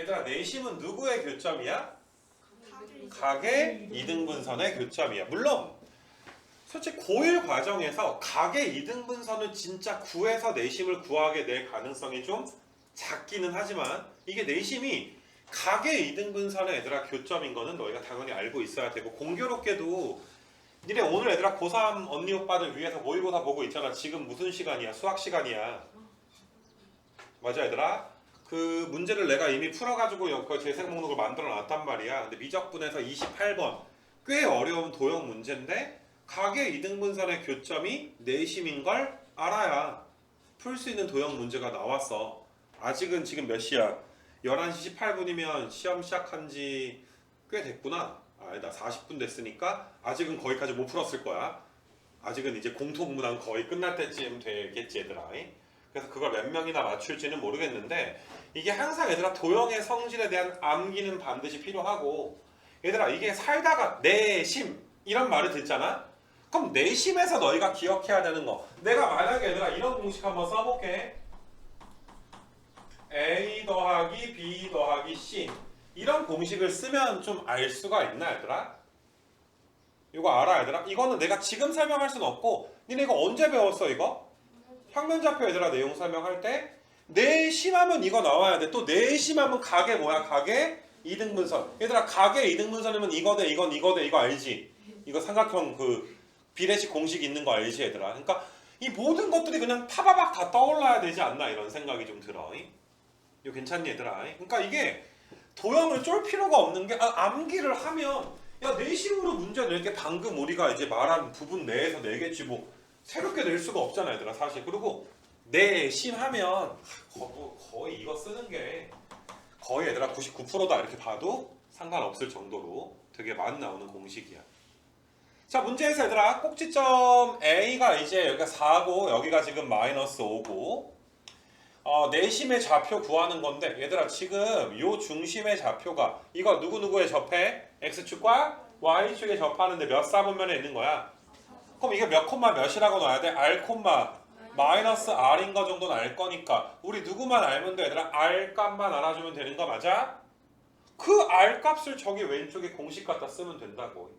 얘들아 내심은 누구의 교점이야? 각의 이등분선의 교점이야. 물론 솔직히 고1 과정에서 각의 이등분선을 진짜 구해서 내심을 구하게 될 가능성이 좀 작기는 하지만 이게 내심이 각의 이등분선의 얘들아 교점인 거는 너희가 당연히 알고 있어야 되고 공교롭게도 니네 오늘 얘들아 고3 언니 오빠들 위해서 모의고사 보고 있잖아. 지금 무슨 시간이야? 수학 시간이야. 맞아 얘들아? 그 문제를 내가 이미 풀어가지고 여기 재생 목록을 만들어 놨단 말이야. 근데 미적분에서 28번 꽤 어려운 도형 문제인데 각의 이등분선의 교점이 내심인 걸 알아야 풀 수 있는 도형 문제가 나왔어. 아직은 지금 몇 시야? 11시 18분이면 시험 시작한 지 꽤 됐구나. 아니다 40분 됐으니까 아직은 거기까지 못 풀었을 거야. 아직은 이제 공통문항 거의 끝날 때쯤 되겠지 얘들아. 그래서 그걸 몇 명이나 맞출지는 모르겠는데 이게 항상 얘들아 도형의 성질에 대한 암기는 반드시 필요하고 얘들아 이게 살다가 내심 이런 말을 듣잖아 그럼 내심에서 너희가 기억해야 되는 거 내가 만약에 얘들아 이런 공식 한번 써볼게 A 더하기 B 더하기 C 이런 공식을 쓰면 좀 알 수가 있나 얘들아? 이거 알아 얘들아? 이거는 내가 지금 설명할 수는 없고 니네 이거 언제 배웠어 이거? 평면좌표 얘들아 내용 설명할 때 내심하면 이거 나와야 돼. 또 내심하면 각의 뭐야? 각의 이등분선. 얘들아 각의 이등분선이면 이거 돼 이건 이거 돼 이거 알지? 이거 삼각형 그 비례식 공식 있는 거 알지 얘들아? 그러니까 이 모든 것들이 그냥 타바박 다 떠올라야 되지 않나 이런 생각이 좀 들어. 이거 괜찮니 얘들아? 그러니까 이게 도형을 쫄 필요가 없는 게 아, 암기를 하면 야 내심으로 문제 낼게 방금 우리가 이제 말한 부분 내에서 내겠지 뭐 새롭게 낼 수가 없잖아 얘들아 사실 그리고 내심 하면 거, 거의 이거 쓰는 게 거의 얘들아 99%다 이렇게 봐도 상관없을 정도로 되게 많이 나오는 공식이야 자 문제에서 얘들아 꼭지점 A가 이제 여기가 4고 여기가 지금 마이너스 5고 어, 내심의 좌표 구하는 건데 얘들아 지금 요 중심의 좌표가 이거 누구누구에 접해? X축과 Y축에 접하는데 몇 사분면에 있는 거야? 그럼 이게 몇 콤마 몇이라고 넣어야 돼? R 콤마 마이너스 R인 거 정도는 알 거니까 우리 누구만 알면 돼 얘들아 R 값만 알아주면 되는 거 맞아? 그 R 값을 저기 왼쪽에 공식 갖다 쓰면 된다고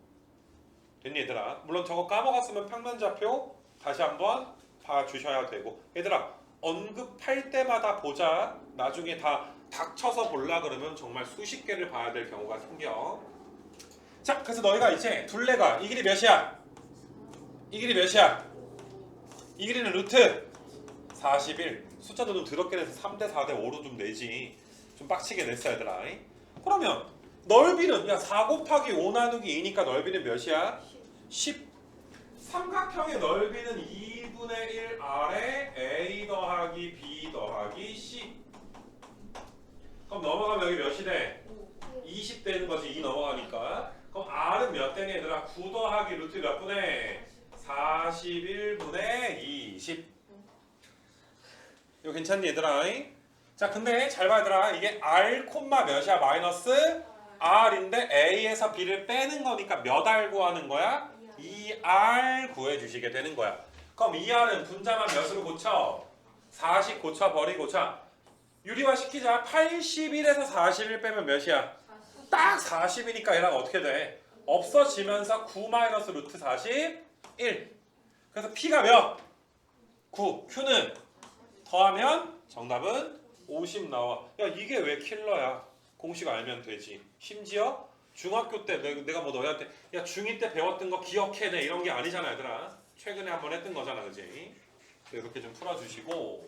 됐니 얘들아? 물론 저거 까먹었으면 평면좌표 다시 한번 봐주셔야 되고 얘들아 언급할 때마다 보자 나중에 다 닥쳐서 볼라 그러면 정말 수십 개를 봐야 될 경우가 생겨 자 그래서 너희가 이제 둘레가 이 길이 몇이야? 이 길이 몇이야? 이 길이는 루트 41 숫자도 좀 더럽게 내서 3대 4대 5로 좀 내지 좀 빡치게 냈어 얘들아 그러면 넓이는 야 4 곱하기 5 나누기 2니까 넓이는 몇이야? 10 삼각형의 넓이는 2분의 1 아래 A 더하기 B 더하기 C 그럼 넘어가면 여기 몇이 돼? 20 되는 거지 2 넘어가니까 그럼 R은 몇 되니 얘들아? 9 더하기 루트 몇 분의 41분의 20 이거 괜찮니 얘들아? 자 근데 잘 봐 얘들아 이게 R 콤마 몇이야 마이너스 R인데 A에서 B를 빼는 거니까 몇 R 구하는 거야? 2R 구해주시게 되는 거야 그럼 2R은 분자만 몇으로 고쳐? 40 고쳐버리고 자 유리화 시키자 81에서 41 빼면 몇이야? 딱 40이니까 얘랑 어떻게 돼? 없어지면서 9 마이너스 루트 41 그래서 P가 몇? 9 Q는 더하면 정답은 50 나와. 야 이게 왜 킬러야? 공식 알면 되지. 심지어 중학교 때 내- 내가 뭐 너희한테 야 중2 때 배웠던 거 기억해내. 이런 게 아니잖아 얘들아. 최근에 한번 했던 거잖아 그지? 이렇게 좀 풀어주시고